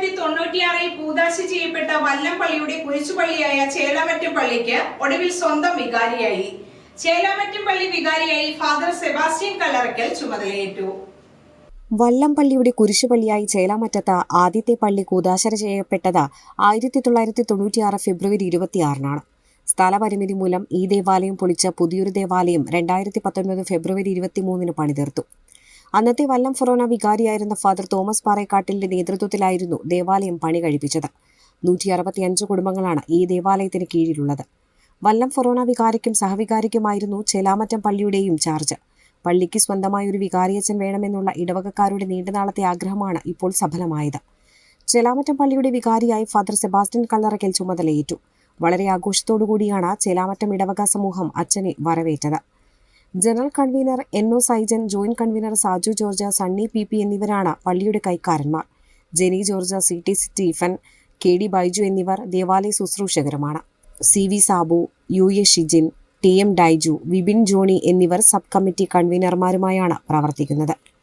തൊള്ളായിരത്തി തൊണ്ണൂറ്റിയാറിൽ കൂതാശി ചെയ്യപ്പെട്ട വല്ലംപള്ളിയുടെ കുരിശുപള്ളിയായ ചേലാമറ്റം പള്ളിക്ക് ഒടുവിൽ സ്വന്തം വികാരിയായി. ചേലാമറ്റം പള്ളി വികാരിയായി ഫാദർ സെബാസ്റ്റ്യൻ കല്ലറക്കൽ ചുമതലയേറ്റു. വല്ലംപള്ളിയുടെ കുരിശുപള്ളിയായി ചേലാമറ്റത്ത് ആദ്യത്തെ പള്ളി കൂതാശര ചെയ്യപ്പെട്ടത് ആയിരത്തി തൊള്ളായിരത്തി തൊണ്ണൂറ്റിയാറ് ഫെബ്രുവരി ഇരുപത്തിയാറിനാണ്. സ്ഥലപരിമിതി മൂലം ഈ ദേവാലയം പൊളിച്ച പുതിയൊരു ദേവാലയം രണ്ടായിരത്തി പത്തൊൻപത് ഫെബ്രുവരി ഇരുപത്തിമൂന്നിന് പണിതീർത്തു. അന്നത്തെ വല്ലം ഫൊറോന വികാരിയായിരുന്ന ഫാദർ തോമസ് പാറേക്കാട്ടിലിന്റെ നേതൃത്വത്തിലായിരുന്നു ദേവാലയം പണി കഴിപ്പിച്ചത്. നൂറ്റി അറുപത്തിയഞ്ച് കുടുംബങ്ങളാണ് ഈ ദേവാലയത്തിന് കീഴിലുള്ളത്. വല്ലം ഫൊറോന വികാരിക്കും സഹവികാരിക്കുമായിരുന്നു ചേലാമറ്റം പള്ളിയുടെയും ചാർജ്. പള്ളിക്ക് സ്വന്തമായ ഒരു വികാരിയച്ഛൻ വേണമെന്നുള്ള ഇടവകക്കാരുടെ നീണ്ടനാളത്തെ ആഗ്രഹമാണ് ഇപ്പോൾ സഫലമായത്. ചേലാമറ്റം പള്ളിയുടെ വികാരിയായി ഫാദർ സെബാസ്റ്റ്യൻ കല്ലറയ്ക്കൽ ചുമതലയേറ്റു. വളരെ ആഘോഷത്തോടുകൂടിയാണ് ചേലാമറ്റം ഇടവക സമൂഹം അച്ഛനെ വരവേറ്റത്. General convener N O Saijan joint convener Saju George Sunny P P എന്നിവരാണ് പള്ളിയുടെ കൈക്കാരന്മാർ. Jenny George C T Stephen K D Baiju എന്നിവർ ദേവാലയ ശുശ്രൂഷകരുമാണ്. C V Sabu U A Shijin T M Daiju Vipin Johnny എന്നിവർ sub committee കൺവീനർമാരുമായാണ് പ്രവർത്തിക്കുന്നത്.